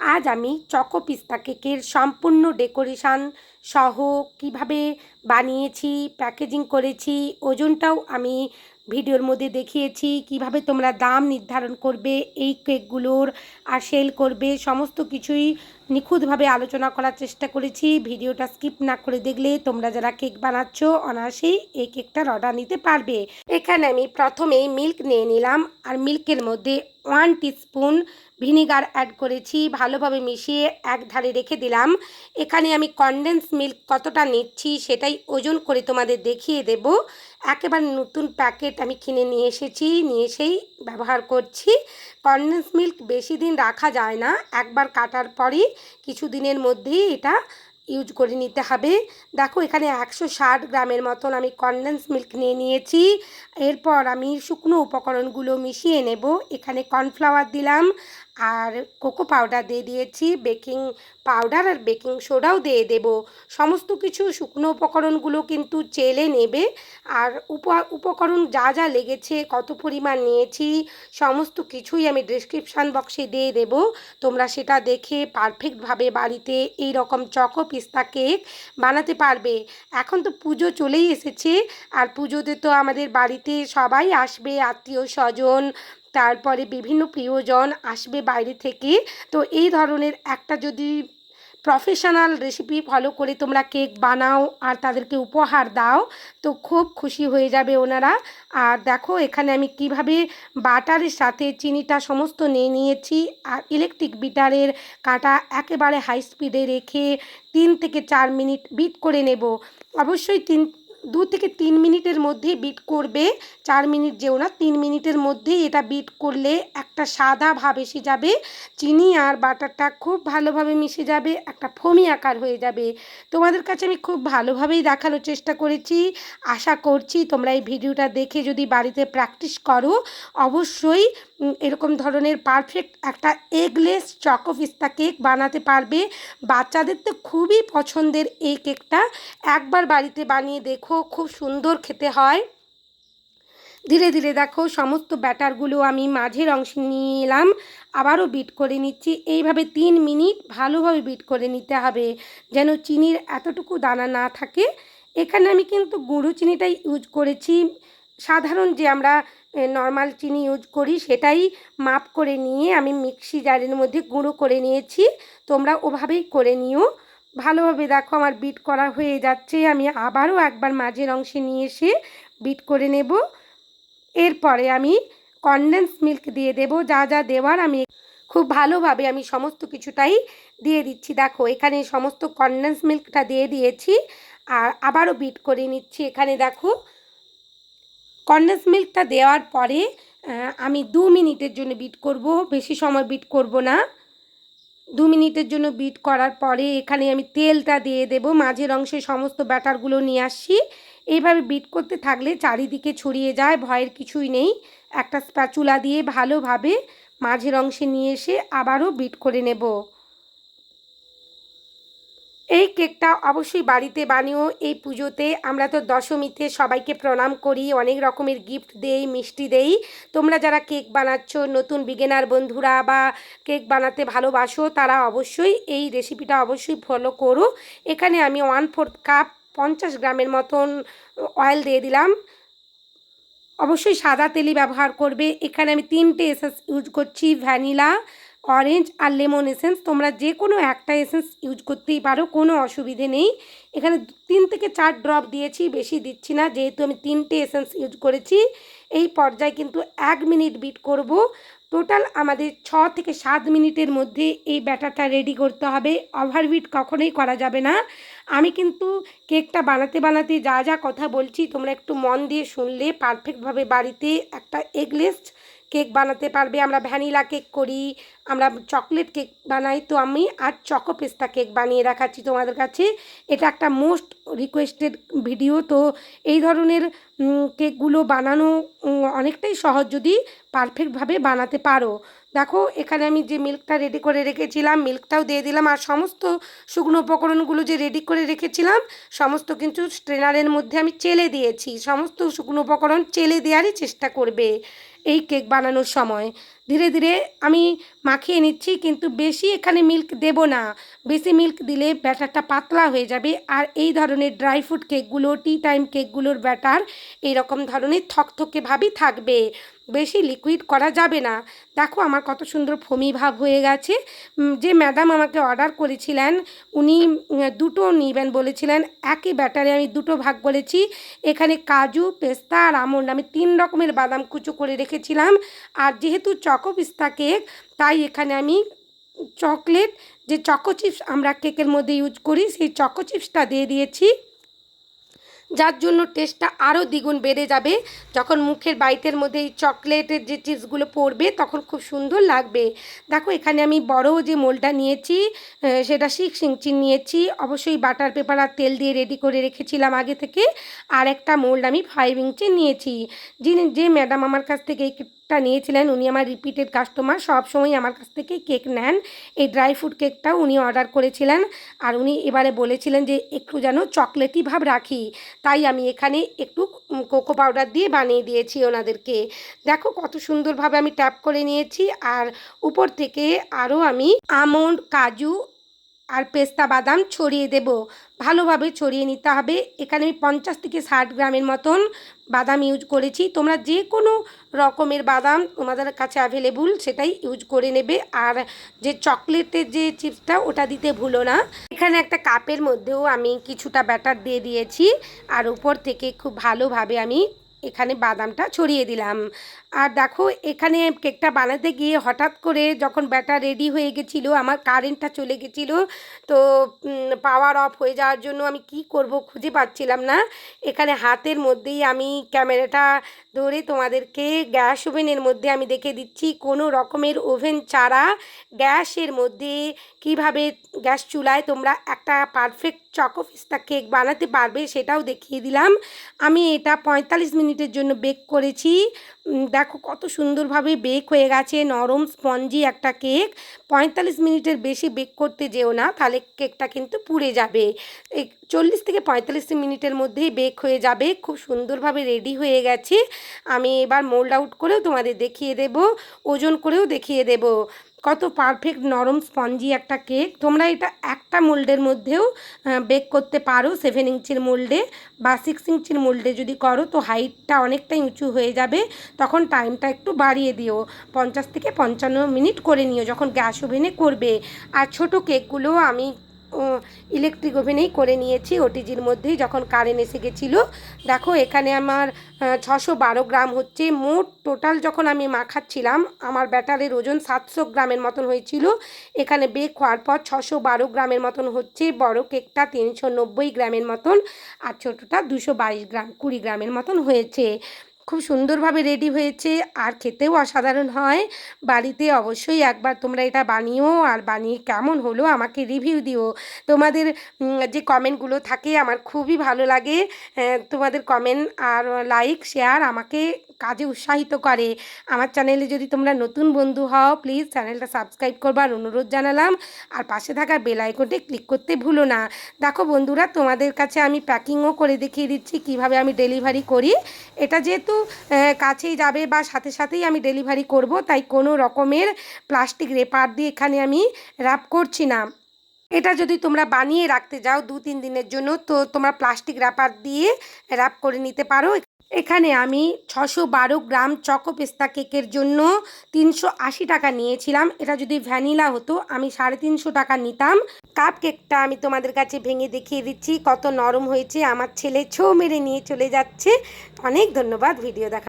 আজ আমি চকো পিস্তা কেকের সম্পূর্ণ ডেকোরেশান সহ কীভাবে বানিয়েছি প্যাকেজিং করেছি ওজনটাও আমি ভিডিওর মধ্যে দেখিয়েছি কীভাবে তোমরা দাম নির্ধারণ করবে, এই কেকগুলোর আর সেল করবে, সমস্ত কিছুই নিখুঁতভাবে আলোচনা করার চেষ্টা করেছি। ভিডিওটা স্কিপ না করে দেখলে তোমরা যারা কেক বানাচ্ছ, অনায়াসেই এই কেকটার অর্ডার নিতে পারবে। এখানে আমি প্রথমেই মিল্ক নিয়ে নিলাম আর মিল্কের মধ্যে ওয়ান টিস্পুন ভিনিগার অ্যাড করেছি। ভালোভাবে মিশিয়ে এক ধারে রেখে দিলাম। এখানে আমি কনডেন্স মিল্ক কতটা নিচ্ছি সেটাই ওজন করে তোমাদের দেখিয়ে দেব। একেবারে নতুন প্যাকেট আমি কিনে নিয়ে এসেছি, নিয়ে এসেই ব্যবহার করছি। কনডেন্স মিল্ক বেশি দিন রাখা যায় না, একবার কাটার পরই কিছু দিনের মধ্যেই এটা ইউজ করে নিতে হবে। দেখো এখানে একশো ষাট গ্রামের মতন আমি কনডেন্স মিল্ক নিয়ে নিয়েছি। এরপর আমি শুকনো উপকরণগুলো মিশিয়ে নেব। এখানে কর্নফ্লাওয়ার দিলাম। আর কোকো পাউডার দিয়ে দিয়েছি বেকিং পাউডার আর বেকিং সোডাও দিয়ে দেব। সমস্ত কিছু শুকনো উপকরণগুলো কিন্তু চেলে নেবে। আর উপ, উপকরণ যা যা লেগেছে, কত পরিমাণ নিয়েছি, সমস্ত কিছুই আমি ডিসক্রিপশান বক্সে দিয়ে দেব। তোমরা সেটা দেখে পারফেক্টভাবে বাড়িতে এই রকম চকো পিস্তা কেক বানাতে পারবে। এখন তো পুজো চলেই এসেছে, আর পুজোতে তো আমাদের বাড়িতে সবাই আসবে আত্মীয় স্বজন তারপরে বিভিন্ন প্রিয়জন আসবে বাইরে থেকে। তো এই ধরনের একটা যদি প্রফেশনাল রেসিপি ফলো করে তোমরা কেক বানাও আর তাদেরকে উপহার দাও, তো খুব খুশি হয়ে যাবে ওনারা। আর দেখো, এখানে আমি কীভাবে বাটারের সাথে চিনিটা সমস্ত নিয়ে নিয়েছি। আর ইলেকট্রিক বিটারের কাঁটা একেবারে হাই স্পিডে রেখে তিন থেকে চার মিনিট বিট করে নেব। অবশ্যই তিন দু থেকে তিন মিনিটের মধ্যে বিট করবে। চার মিনিট যেও না, তিন মিনিটের মধ্যেই এটা বিট করলে একটা সাদা ভাব এসে যাবে। চিনি আর বাটারটা খুব ভালোভাবে মিশে যাবে, একটা ফমি আকার হয়ে যাবে। তোমাদের কাছে আমি খুব ভালোভাবেই দেখানোর চেষ্টা করেছি। আশা করছি তোমরা এই ভিডিওটা দেখে যদি বাড়িতে প্র্যাকটিস করো, অবশ্যই এরকম ধরনের পারফেক্ট একটা এগলেস চকো পিস্তা কেক বানাতে পারবে। বাচ্চাদের তো খুবই পছন্দের এই কেকটা একবার বাড়িতে বানিয়ে দেখো, খুব সুন্দর খেতে হয়। ধীরে ধীরে দেখো, সমস্ত ব্যাটারগুলো আমি মাঝের অংশে নিয়ে এলাম। আবারও বিট করে নিচ্ছি। এইভাবে তিন মিনিট ভালোভাবে বিট করে নিতে হবে, যেন চিনির এতটুকু দানা না থাকে। এখানে আমি কিন্তু গুঁড়ো চিনিটাই ইউজ করেছি। সাধারণ যে আমরা নর্মাল চিনি ইউজ করি সেটাই মাপ করে নিয়ে আমি মিক্সি জারের মধ্যে গুঁড়ো করে নিয়েছি। তোমরা ওভাবেই করে নিও। ভালোভাবে দেখো আমার বিট করা হয়ে যাচ্ছে। আমি আবারও একবার মাঝের অংশে নিয়ে এসে বিট করে নেব। এরপরে আমি কনডেন্স মিল্ক দিয়ে দেব। যা যা দেওয়ার আমি খুব ভালোভাবে আমি সমস্ত কিছুটাই দিয়ে দিচ্ছি। দেখো, এখানে সমস্ত কনডেন্স মিল্কটা দিয়ে দিয়েছি। আর আবারও বিট করে নিচ্ছি। এখানে দেখো কনডেন্স মিল্কটা দেওয়ার পরে আমি দু মিনিটের জন্য বিট করব, বেশি সময় বিট করব না। দু মিনিটের জন্য বিট করার পরে এখানে আমি তেলটা দিয়ে দেব, মাঝের অংশে সমস্ত ব্যাটারগুলো নিয়ে আসছি। এইভাবে বিট করতে থাকলে চারিদিকে ছড়িয়ে যায়, ভয়ের কিছুই নেই। একটা স্প্যাচুলা দিয়ে ভালোভাবে মাঝের অংশে নিয়ে এসে আবারও বিট করে নেব। এই কেকটা অবশ্যই বাড়িতে বানিও, এই পুজোতে। আমরা তো দশমীতে সবাইকে প্রণাম করি, অনেক রকমের গিফট দেই, মিষ্টি দেই। তোমরা যারা কেক বানাচ্ছ, নতুন বিগেনার বন্ধুরা বা কেক বানাতে ভালোবাসো, তারা অবশ্যই এই রেসিপিটা অবশ্যই ফলো করো। এখানে আমি ওয়ান ফোর্থ কাপ পঞ্চাশ গ্রামের মতন অয়েল দিয়ে দিলাম। অবশ্যই সাদা তেলই ব্যবহার করবে। এখানে আমি তিনটে এসেন্স ইউজ করছি ভ্যানিলা অরেঞ্জ আর লেমন এসেন্স তোমরা যে কোনো একটা এসেন্স ইউজ করতেই পারো, কোনো অসুবিধে নেই। এখানে তিন থেকে চার ড্রপ দিয়েছি, বেশি দিচ্ছি না, যেহেতু আমি তিনটে এসেন্স ইউজ করেছি, এই পর্যায়ে কিন্তু এক মিনিট বিট করব। টোটাল আমাদের ছ থেকে সাত মিনিটের মধ্যে এই ব্যাটারটা রেডি করতে হবে। ওভারবিট কখনোই করা যাবে না। আমি কিন্তু কেকটা বানাতে বানাতে যা যা কথা বলছি, তোমরা একটু মন দিয়ে শুনলে পারফেক্টভাবে বাড়িতে একটা এগলেস কেক বানাতে পারবে। আমরা ভ্যানিলা কেক করি, আমরা চকলেট কেক বানাই। তো আমি আর চকো পেস্তা কেক বানিয়ে রাখাচ্ছি তোমাদের কাছে। এটা একটা মোস্ট রিকোয়েস্টেড ভিডিও। তো এই ধরনের কেকগুলো বানানো অনেকটাই সহজ যদি পারফেক্টভাবে বানাতে পারো। দেখো, এখানে আমি যে মিল্কটা রেডি করে রেখেছিলাম, মিল্কটাও দিয়ে দিলাম আর সমস্ত শুকনো উপকরণগুলো যে রেডি করে রেখেছিলাম, সমস্ত কিন্তু স্ট্রেনারের মধ্যে আমি চেলে দিয়েছি। সমস্ত শুকনো উপকরণ চেলে দেওয়ারই চেষ্টা করবে। এই কেক বানানোর সময়। ধীরে ধীরে আমি মাখিয়ে নিচ্ছি, কিন্তু বেশি এখানে মিল্ক দেব না। বেশি মিল্ক দিলে ব্যাটারটা পাতলা হয়ে যাবে। আর এই ধরনের ড্রাই ফ্রুট কেকগুলো টি টাইম কেকগুলোর ব্যাটার এইরকম ধরনের থকথকেভাবেই থাকবে। বেশি লিকুইড করা যাবে না। দেখো আমার কত সুন্দর ফমি ভাব হয়ে গেছে। যে ম্যাডাম আমাকে অর্ডার করেছিলেন, উনি দুটো নেবেন বলেছিলেন। একই ব্যাটারে আমি দুটো ভাগ করেছি এখানে কাজু, পেস্তা আর আমন্ড, আমি তিন রকমের বাদাম কুচো করে রেখেছিলাম। আর যেহেতু চকো পিস্তা কেক তাই এখানে আমি চকলেট যে চকো চিপস আমরা কেকের মধ্যে ইউজ করি, সেই চকো চিপসটা দিয়ে দিয়েছি। যার জন্য টেস্টটা আরও দ্বিগুণ বেড়ে যাবে। যখন মুখের বাইটের মধ্যে এই চকলেটের যে চিজগুলো পড়বে, তখন খুব সুন্দর লাগবে। দেখো, এখানে আমি বড় যে মোলটা নিয়েছি সেটা সিক্স ইঞ্চি নিয়েছি। অবশ্যই বাটার পেপার আর তেল দিয়ে রেডি করে রেখেছিলাম আগে থেকে। আর একটা মোল্ড আমি ফাইভ ইঞ্চি নিয়েছি। যিনি যে ম্যাডাম আমার কাছ থেকে কেকটা নিয়েছিলেন, উনি আমার রিপিটেড কাস্টমার সব সময় আমার কাছ থেকে কেক নেন। এই ড্রাই ফ্রুট কেকটাও উনি অর্ডার করেছিলেন। আর উনি এবারে বলেছিলেন যে, একটু যেন চকলেটি ভাব রাখি। তাই আমি এখানে একটু কোকো পাউডার দিয়ে বানিয়ে দিয়েছি ওনাদেরকে। দেখো কত সুন্দরভাবে আমি ট্যাপ করে নিয়েছি। আর উপর থেকে আরও আমি আমন্ড, কাজু আর পেস্তা বাদাম ছড়িয়ে দেব। ভালোভাবে ছড়িয়ে নিতে হবে। এখানে আমি পঞ্চাশ থেকে ষাট গ্রামের মতন বাদাম ইউজ করেছি। তোমরা যে কোনো রকমের বাদাম তোমাদের কাছে অ্যাভেলেবল সেটাই ইউজ করে নেবে। আর যে চকলেটের যে চিপসটা ওটা দিতে ভুলো না। এখানে একটা কাপের মধ্যেও আমি কিছুটা ব্যাটার দিয়ে দিয়েছি। আর উপর থেকে খুব ভালোভাবে আমি এখানে বাদামটা ছড়িয়ে দিলাম। আর দেখো, এখানে কেকটা বানাতে গিয়ে হঠাৎ করে যখন ব্যাটার রেডি হয়ে গেছিল, আমার কারেন্টটা চলে গেছিল, তো পাওয়ার অফ হয়ে যাওয়ার জন্য আমি কি করব খুঁজে পাচ্ছিলাম না। এখানে হাতের মধ্যেই আমি ক্যামেরাটা ধরে তোমাদেরকে গ্যাস ওভেনের মধ্যে আমি দেখে দিচ্ছি, কোনো রকমের ওভেন ছাড়া গ্যাসের মধ্যে কীভাবে গ্যাস চুলায় তোমরা একটা পারফেক্ট চকো পিস্তা কেক বানাতে পারবে সেটাও দেখিয়ে দিলাম। আমি এটা পঁয়তাল্লিশ মিনিটের জন্য বেক করেছি। দেখো কত সুন্দরভাবে বেক হয়ে গেছে, নরম স্পঞ্জি একটা কেক পঁয়তাল্লিশ মিনিটের বেশি বেক করতে যেও না, তাহলে কেকটা কিন্তু পুড়ে যাবে। চল্লিশ থেকে পঁয়তাল্লিশ মিনিটের মধ্যেই বেক হয়ে যাবে, খুব সুন্দরভাবে রেডি হয়ে গেছে। আমি এবার মোল্ড আউট করেও তোমাদের দেখিয়ে দেব, ওজন করেও দেখিয়ে দেব। কত পারফেক্ট নরম স্পঞ্জি একটা কেক তোমরা এটা একটা মোল্ডের মধ্যেও বেক করতে পারো। সেভেন ইঞ্চির মোল্ডে বা সিক্স ইঞ্চির মোল্ডে যদি করো, তো হাইটটা অনেকটাই উঁচু হয়ে যাবে। তখন টাইমটা একটু বাড়িয়ে দিও। পঞ্চাশ থেকে পঞ্চান্ন মিনিট করে নিও যখন গ্যাস ওভেনে করবে। আর ছোটো কেকগুলো আমি ইলেকট্রিক ওভেনেই করে নিয়েছি ওটিজির মধ্যেই, যখন কারেন্ট এসে গেছিল। দেখো, এখানে আমার ছশো বারো গ্রাম হচ্ছে। মোট টোটাল যখন আমি মাখাচ্ছিলাম, আমার ব্যাটারের ওজন সাতশো গ্রামের মতন হয়েছিল। এখানে বেক হওয়ার পর ছশো বারো গ্রামের মতন হচ্ছে। বড় কেকটা তিনশো নব্বই গ্রামের মতন আর ছোটোটা দুশো বাইশ গ্রাম, কুড়ি গ্রামের মতন হয়েছে। খুব সুন্দরভাবে রেডি হয়েছে। আর খেতেও অসাধারণ হয়। বাড়িতে অবশ্যই একবার তোমরা এটা বানিও। আর বানিয়ে কেমন হলো আমাকে রিভিউ দিও। তোমাদের যে কমেন্টগুলো থাকে আমার খুবই ভালো লাগে। তোমাদের কমেন্ট আর লাইক শেয়ার আমাকে কাজে উৎসাহিত করে। আমার চ্যানেলে যদি তোমরা নতুন বন্ধু হও প্লিজ চ্যানেলটা সাবস্ক্রাইব করবার অনুরোধ জানালাম। আর পাশে থাকা বেল আইকনটি ক্লিক করতে ভুলো না। দেখো বন্ধুরা, তোমাদের কাছে আমি প্যাকিংও করে দেখিয়ে দিচ্ছি কীভাবে আমি ডেলিভারি করি। এটা যেহেতু কাছেই যাবে বা সাথে সাথেই আমি ডেলিভারি করব, তাই কোনো রকমের প্লাস্টিক রেপার দিয়ে এখানে আমি র্যাপ করছি না। এটা যদি তোমরা বানিয়ে রাখতে যাও দু তিন দিনের জন্য, তো তোমরা প্লাস্টিক র্যাপার দিয়ে র্যাপ করে নিতে পারো। এখানে আমি ছশো বারো গ্রাম চকো পেস্তা কেকের জন্য তিনশো আশি টাকা নিয়েছিলাম। এটা যদি ভ্যানিলা হতো, আমি সাড়ে তিনশো টাকা নিতাম। কাপ কেকটা আমি তোমাদের কাছে ভেঙে দেখিয়ে দিচ্ছি, কত নরম হয়েছে। আমার ছেলে ছৌ মেরে নিয়ে চলে যাচ্ছে। অনেক ধন্যবাদ, ভিডিও দেখা